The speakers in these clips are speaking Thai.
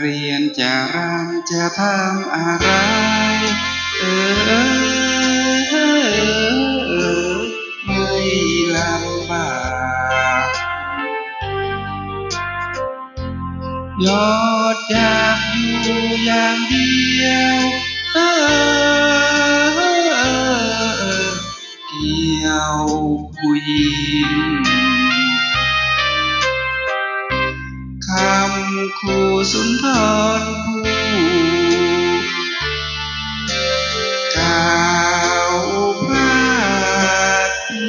เรียนจะรำจะทำอะไรเออเออเออไม่ลำบากยอดอยากอยู่อย่างเดียวเออเออเออเกี่ยวผู้หญิงำคู่สุนทรผู้กล่าวพาดี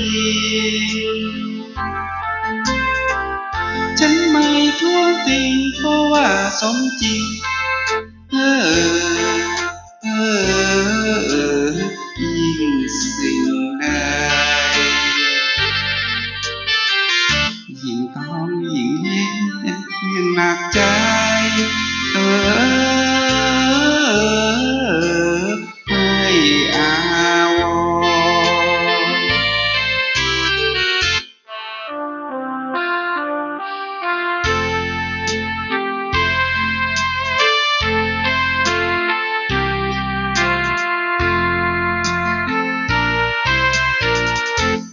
ฉันไม่ท้วงติงเพราะว่าสมจริง ใจ เออไม่อาวรณ์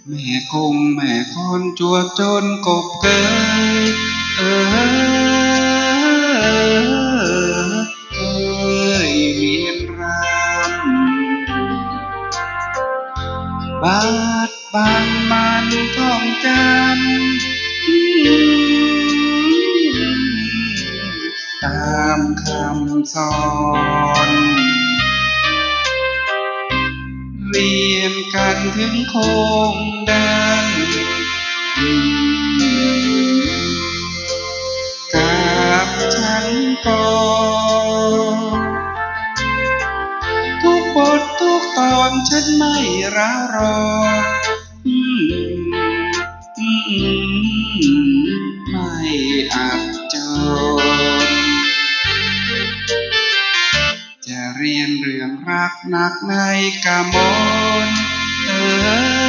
แม่คงแม่คอนจวบจนกบเกยเออ บาดบางมันท่องจำอืมตามคำสอน เรียนกันถึงโคงดัน ฉันไม่ร้าวรอนไม่อับจนจะเรียนเรื่องรักหนักในกามลเออ